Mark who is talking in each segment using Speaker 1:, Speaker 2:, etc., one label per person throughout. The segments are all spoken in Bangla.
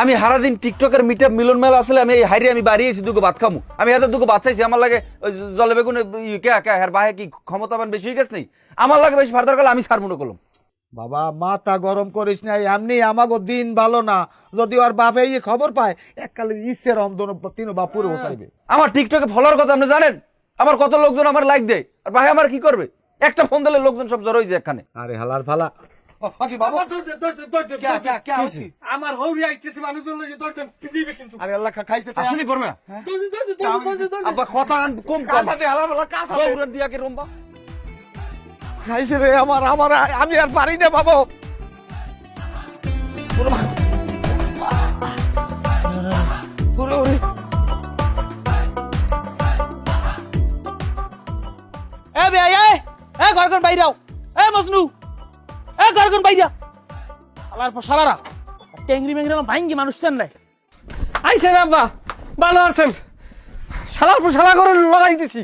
Speaker 1: আমি সারাদিন টিকটকের মিটআপ মিলন মেলা আসলে আমি এই হাইরে আমি বাড়ি এসেছি দুটো ভাত খামু। আমি এত দুটো ভাত চাইছি আমার লাগে জলে বেগুনে কে বাহে কি ক্ষমতাবান বেশি হয়ে গেছে নেই আমার লাগে বেশি ফার্দার গেলে আমি সার মনে করলাম
Speaker 2: বাবা মাথা গরম করিস না এমনি আমাগো দিন ভালো না। যদি ওর বাপে এই খবর পায় এককালে ইচ্ছের অমদন তিন বাপুরে বসাইবে।
Speaker 1: আমার টিকটকে ফলোয়ার কথা আপনি জানেন? আমার কত লোকজন আমার লাইক দেয় আর ভাই আমার কি করবে? একটা ফোন দিলে লোকজন সব জড়ো হয়েছে এখানে।
Speaker 2: আরে হালার ফালা। হইছে?
Speaker 3: আমার হৌরি আইতেছে মানুষজন লাগে পিটিবে কিন্তু।
Speaker 2: আরে আল্লাহ খাইছে?
Speaker 1: আসলে পড়বে
Speaker 3: দে।
Speaker 1: আব্বা কথা কম। দৌড়ান দিয়া কে রম্বা?
Speaker 2: খাইছে রে আমার আমার আমি আর পারি না বাবু।
Speaker 4: এ বে এ এ ঘর ঘর বাইরাও এ মজনু। এ ঘর ঘর বাইরা শালার পর শালারা টেংরি মেংরি ভাঙ্গি মানুষ চেন নাই।
Speaker 3: আইছেন আব্বা ভালো আছেন শালার পর শালা করে লড়াই দিছি।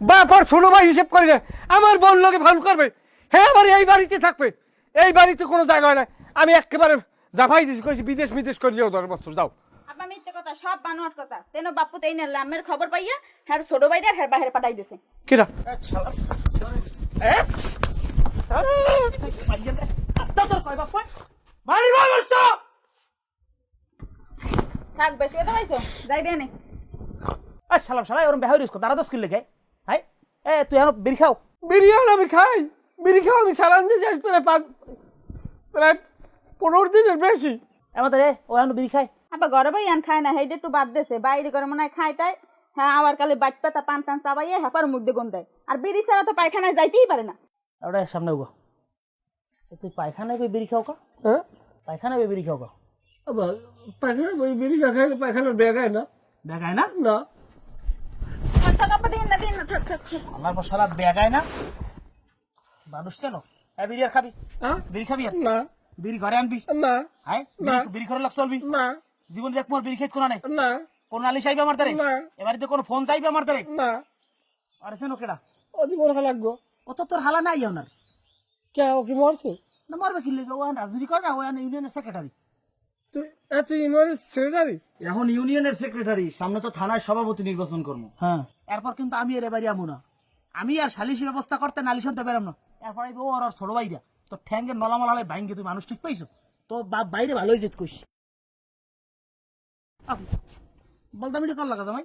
Speaker 3: বাপ ছোট ভাই হিসেব করে না। আমার বোন লোকে ভালো করবে। হ্যাঁ এই বাড়িতে থাকবে। এই বাড়িতে কোনো জায়গা হয় না। আমি একেবারে জাফাই দিছি কইছি বিদেশ বিদেশ করে যাও দশ বছর যাও।
Speaker 5: আব্বা মিথ্যে কথা সব বানোয়াট কথা। তেন বাপু তাই না লামের খবর পাইয়া হ্যাঁ ছোট ভাইটার হ্যাঁ বাহিরে পাঠাই দিছে।
Speaker 3: কিরা?
Speaker 5: থাক বেশি কথা পাইছো যাইবে নে
Speaker 4: এ শালার শালা ওরম বেহাই রিস্ক দাঁড়া দশ কিলো লেগে। হাই এ তুই এখন খাও।
Speaker 3: আমি খাই। বিড়ি খাও আমি সারান দিয়ে শেষ প্রায় পাঁচ প্রায় পনেরো দিনের বেশি।
Speaker 4: এমন ও এখন বেরি খায়।
Speaker 5: আব্বা ঘরে ভাই আন খায় না হেইডে একটু বাদ দেছে। বাইরে করে মনে হয় খায় টাই হ্যাঁ আবার কালে বাট পাতা পান টান চাবাইয়ে হ্যাপার মুখ দিয়ে গন্ধায় আর বিড়ি ছাড়া তো পায়খানায় যাইতেই পারে না।
Speaker 4: সামনে উগো। এ তুই পায়খানায় বে বেরি খাও কা?
Speaker 3: হ্যাঁ?
Speaker 4: পায়খানায় বে বেরি খাও কা?
Speaker 3: আবার পায়খানা ওই বিড়ি না খাইলে পায়খানার ব্যাগ হয় না।
Speaker 4: বেগায় না
Speaker 3: না?
Speaker 5: না।
Speaker 4: আমার পর বেগায় না। মানুষ চেন এ বিড়ি আর খাবি?
Speaker 3: হ্যাঁ?
Speaker 4: বিড়ি খাবি
Speaker 3: না।
Speaker 4: বিড়ি ঘরে আনবি?
Speaker 3: না। না।
Speaker 4: বিড়ি করে লাগ চলবি?
Speaker 3: না।
Speaker 4: জীবন দেখ মোর বিড়ি খেত কোনা নাই।
Speaker 3: না।
Speaker 4: কোন নালিশ আইবে আমার তারে
Speaker 3: না।
Speaker 4: এবারে কোনো ফোন চাইবে আমার তারে
Speaker 3: না।
Speaker 4: আরে সেনো কেডা?
Speaker 3: অতি বড় লাগবো
Speaker 4: ও তো তোর হালা নাই ওনার
Speaker 3: কে ও কি মরছে?
Speaker 4: না মারবে কি লেগে? ও রাজনীতি করে না ও ইউনিয়নের সেক্রেটারি
Speaker 3: তুই এত ইউনিয়নের সেক্রেটারি
Speaker 1: এখন ইউনিয়নের সেক্রেটারি সামনে তো থানায় সভাপতি নির্বাচন করব।
Speaker 4: হ্যাঁ। এরপর কিন্তু আমি এর এবারে আমু না। আমি আর সালিশি ব্যবস্থা করতে নালিশ হতে পারলাম না। এরপর আইবে ও আর ওর ছোট ভাইরা। তো ঠ্যাঙ্গের নলামল হালে ভাঙ্গে তুই মানুষ ঠিক পাইছো? তো বাপ বাইরে ভালোই যেত কইস। বলতাম এটা কল লাগা জামাই?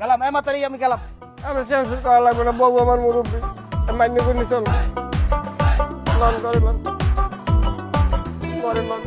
Speaker 4: গেলাম এ মাতারি আমি গেলাম।
Speaker 3: আমার টেনশন করা লাগবে না, বউ আমার মুরব্বী। মান্য করে চল। লন করে লন করে লন